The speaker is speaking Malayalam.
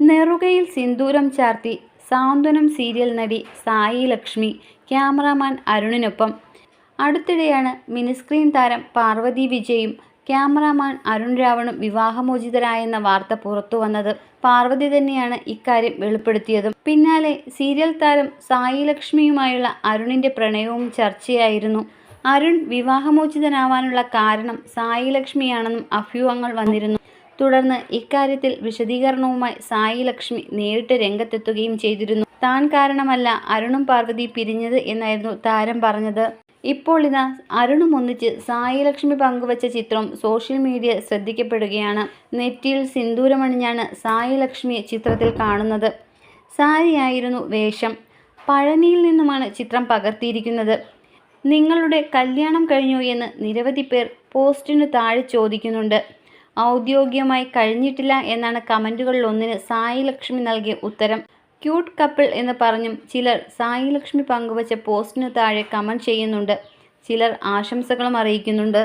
നെറുകയിൽ സിന്ദൂരം ചാർത്തി സാന്ത്വനം സീരിയൽ നടി സായി ലക്ഷ്മി ക്യാമറാമാൻ അരുണിനൊപ്പം. അടുത്തിടെയാണ് മിനിസ്ക്രീൻ താരം പാർവതി വിജയും ക്യാമറാമാൻ അരുൺ രാവണും വിവാഹമോചിതരായെന്ന വാർത്ത പുറത്തു വന്നത്. പാർവതി തന്നെയാണ് ഇക്കാര്യം വെളിപ്പെടുത്തിയതും. പിന്നാലെ സീരിയൽ താരം സായി ലക്ഷ്മിയുമായുള്ള അരുണിന്റെ പ്രണയവും ചർച്ചയായിരുന്നു. അരുൺ വിവാഹമോചിതനാവാനുള്ള കാരണം സായി ലക്ഷ്മിയാണെന്നും അഭ്യൂഹങ്ങൾ വന്നിരുന്നു. തുടർന്ന് ഇക്കാര്യത്തിൽ വിശദീകരണവുമായി സായി ലക്ഷ്മി നേരിട്ട് രംഗത്തെത്തുകയും ചെയ്തിരുന്നു. താൻ കാരണമല്ല അരുണും പാർവതി പിരിഞ്ഞത് എന്നായിരുന്നു താരം പറഞ്ഞത്. ഇപ്പോൾ ഇതാ അരുണും ഒന്നിച്ച് സായി ലക്ഷ്മി പങ്കുവച്ച ചിത്രം സോഷ്യൽ മീഡിയ ശ്രദ്ധിക്കപ്പെടുകയാണ്. നെറ്റിയിൽ സിന്ദൂരമണിഞ്ഞാണ് സായി ലക്ഷ്മിയെ ചിത്രത്തിൽ കാണുന്നത്. സാരിയായിരുന്നു വേഷം. പഴനിയിൽ നിന്നുമാണ് ചിത്രം പകർത്തിയിരിക്കുന്നത്. നിങ്ങളുടെ കല്യാണം കഴിഞ്ഞു എന്ന് നിരവധി പേർ പോസ്റ്റിനു താഴെ ചോദിക്കുന്നുണ്ട്. ഔദ്യോഗികമായി കഴിഞ്ഞിട്ടില്ല എന്നാണ് കമന്റുകളിൽ ഒന്നിന് സായി ലക്ഷ്മി നൽകിയ ഉത്തരം. ക്യൂട്ട് കപ്പിൾ എന്ന് പറഞ്ഞും ചിലർ സായി ലക്ഷ്മി പങ്കുവച്ച പോസ്റ്റിനു താഴെ കമന്റ് ചെയ്യുന്നുണ്ട്. ചിലർ ആശംസകളും അറിയിക്കുന്നുണ്ട്.